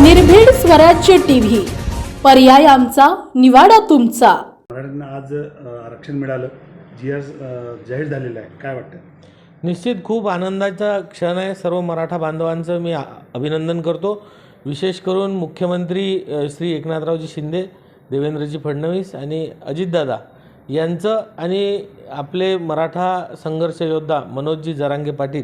स्वराज्य टीव्ही. पर्याय आमचा निवाडा तुमचा. मराठ्यांना आज आरक्षण मिळालं. जी आर जाहीर झालेलं आहे. काय वाटतं? निश्चित खूप आनंदाचा क्षण आहे. सर्व मराठा बांधवांचं मी आ- अभिनंदन करतो. विशेष करून मुख्यमंत्री अ, श्री एकनाथरावजी शिंदे देवेंद्रजी फडणवीस आणि अजितदादा. यांचं आणि आपले मराठा संघर्ष योद्धा मनोजजी जरांगे पाटील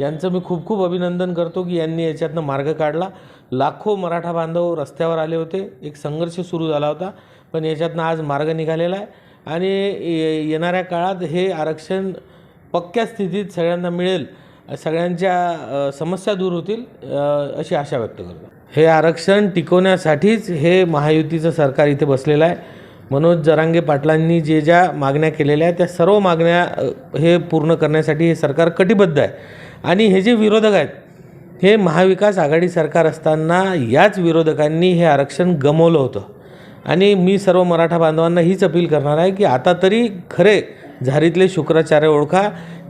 यांचं मी खूप खूप अभिनंदन करतो की यांनी याच्यातनं मार्ग काढला. लाखो मराठा बांधव रस्त्यावर आले होते. एक संघर्ष सुरू झाला होता पण याच्यातनं आज मार्ग निघालेला आहे. आणि ये- येणाऱ्या काळात हे आरक्षण पक्क्या स्थितीत सगळ्यांना मिळेल सगळ्यांच्या समस्या दूर होतील अशी आशा व्यक्त करतो. हे आरक्षण टिकवण्यासाठीच हे महायुतीचं सरकार इथे बसलेलं आहे. मनोज जरांगे पाटलांनी जे ज्या मागण्या केलेल्या त्या सर्व मागण्या हे पूर्ण करण्यासाठी हे सरकार कटिबद्ध आहे. आणि हे जे विरोधक आहेत हे महाविकास आघाडी सरकार असताना याच विरोधकांनी हे आरक्षण गमवलं होतं. आणि मी सर्व मराठा बांधवांना हीच अपील करणार आहे की आता तरी खरे झारीतले शुक्राचार्य ओळखा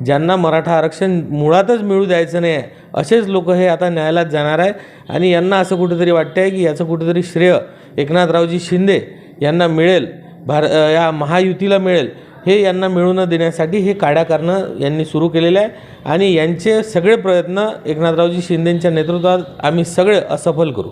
ज्यांना मराठा आरक्षण मुळातच मिळू द्यायचं नाही आहे असेच लोक हे आता न्यायालयात जाणार आहे. आणि यांना असं कुठेतरी वाटतं आहे की याचं कुठेतरी श्रेय एकनाथरावजी शिंदे यांना मिळेल भार या महायुतीला मिळेल हे यांना मिळू न देण्यासाठी हे काड्या करणं यांनी सुरू केलेलं आहे. आणि यांचे सगळे प्रयत्न एकनाथरावजी शिंदेंच्या नेतृत्वात आम्ही सगळे असफल करू.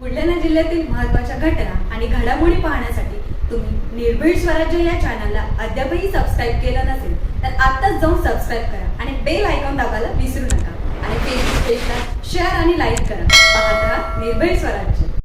बुलढाणा जिल्ह्यातील महत्त्वाच्या घटना आणि घडामोडी पाहण्यासाठी तुम्ही निर्भीड स्वराज्य या चॅनलला अद्यापही सबस्क्राईब केलं नसेल तर आत्ताच जाऊन सबस्क्राईब करा आणि बेल आयकॉन दाबायला विसरू नका. आणि फेसबुक पेजला शेअर आणि लाईक करा. पाहत राहा निर्भीड स्वराज्य.